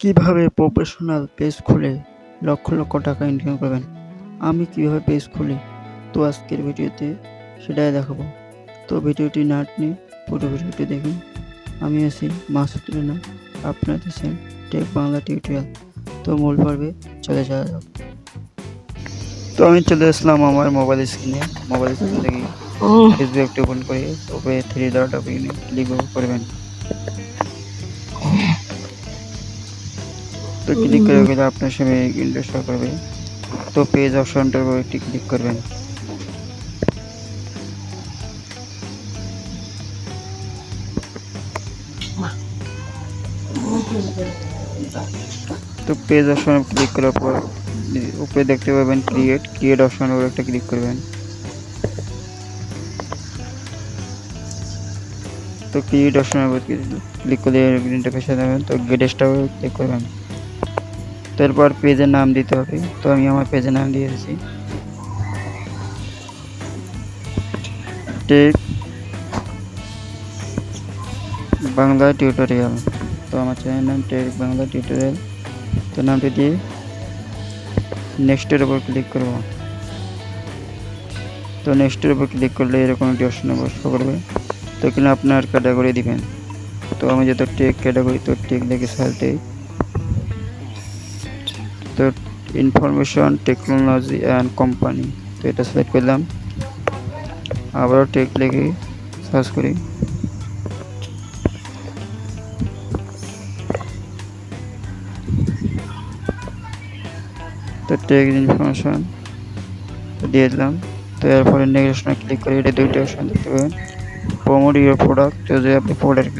কীভাবে professional page খুলে লক্ষ লক্ষ টাকা ইনকাম করবেন আমি কীভাবে পেজ খুলি? তো আজকের ভিডিওতে সেটাই দেখাবো। তো ভিডিওটি না টেনে পুরো ভিডিওটি দেখুন। আমি আছি মাসুদ রানা আপনারা দেখছেন টেক বাংলা টিউটোরিয়াল তো মূল পর্বে চলে যাওয়া যাক। তো আমি চলে আসলাম আমার মোবাইল স্ক্রিনে মোবাইল স্ক্রিন থেকে ফেসবুকটি ওপেন করে তবে থ্রি ডট অপশনে ক্লিক করবেন। তো ক্লিক করে গেলে আপনার সামনে উইন্ডো শো করবে তো পেজ অপশনটার উপর একটি ক্লিক করবেন। তো পেজ অপশনে ক্লিক করার পর, উপরে দেখতে পাবেন ক্রিয়েট ক্রিয়েট অপশনের উপর একটা ক্লিক করবেন। তো ক্রিয়েট অপশনের উপর ক্লিক করলে ইন্টারফেসে যাবেন। তো গেটেস্টাও ক্লিক করবেন। তারপর পেজের নাম দিতে হবে। তো আমি আমার পেজের নাম দিয়ে দিয়েছি টেক বাংলা টিউটোরিয়াল তো আমার চ্যানেল নাম টেক বাংলা টিউটোরিয়াল তো নামটি দিয়ে নেক্সটের উপর ক্লিক করব। তো নেক্সটের উপর ক্লিক করলে এরকম একটি অপশন শো করবে। তো এখানে আপনার ক্যাটাগরি দিবেন। তো আমি যত টেক ক্যাটাগরি তো টেক লিখে সার্চ দিই। তো ইনফরমেশন টেকনোলজি অ্যান্ড কোম্পানি তো এটা সিলেক্ট করলাম। আবারও টেক লিখে সার্চ করি। তো টেক ইনফরমেশন দিয়ে দিলাম। তো এরপরে নেক্সট ক্লিক করে এটা দুইটা অপশন দেখতে পাবেন। প্রমোট ইউর প্রোডাক্ট যদি আপনি প্রোডাক্ট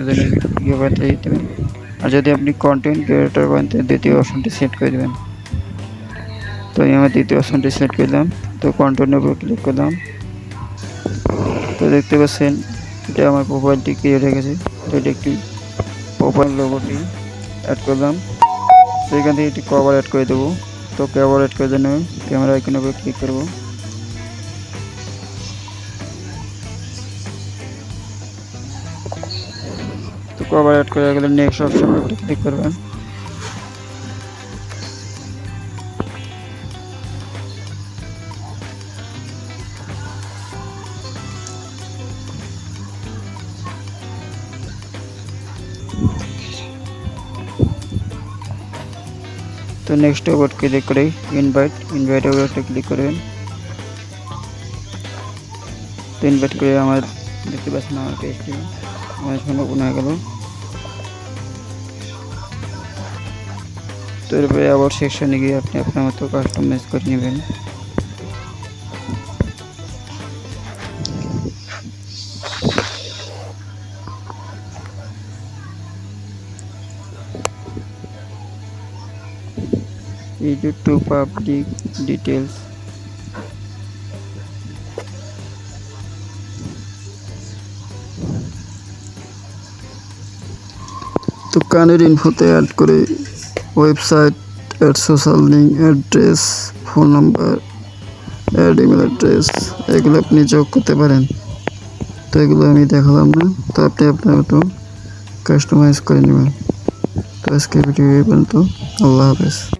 ইয়ে করেন দিয়ে দেবেন আর যদি আপনি কন্টেন্ট ক্রিয়েটর তাহলে দ্বিতীয় অপশনটি সেট করে দেবেন। তো আমি আমার দ্বিতীয় অপশনটি সিলেক্ট করলাম। তো কন্টেন্টের উপর ক্লিক করলাম। তো দেখতে পাচ্ছেন, এটা আমার প্রোফাইলটি ক্রিয়েট হয়ে গেছে। তো এটা একটি প্রোফাইল লোগোটি অ্যাড করলাম। তো এখান থেকে একটি কভার অ্যাড করে দেবো। তো কভার অ্যাড করার জন্য ক্যামেরা আইকনের উপর ক্লিক করব। তো কভার অ্যাড করে গেলে নেক্সট অপশনের উপর ক্লিক করবেন। তো নেক্সট ওপর ক্লিক করে ইনভাইট ইনভাইট ওপর একটা ক্লিক করবেন। তো ইনভাইট করে আমার দেখতে পাচ্ছেন আমার পেজটি আমার সঙ্গে ওপেন হয়ে গেল। তো এরপরে আবার সেকশনে গিয়ে আপনি আপনার মতো কাস্টমাইজ করে নেবেন। Edit to public details. তো কানের ইনফোতে অ্যাড করে website add social link address phone number add email address এগুলো আপনি যোগ করতে পারেন। তো এগুলো আমি দেখালাম না, তো আপনি আপনার মতো কাস্টমাইজ করে নেবেন। তো আজকে ভিডিও এই পর্যন্ত, আল্লাহ হাফেজ।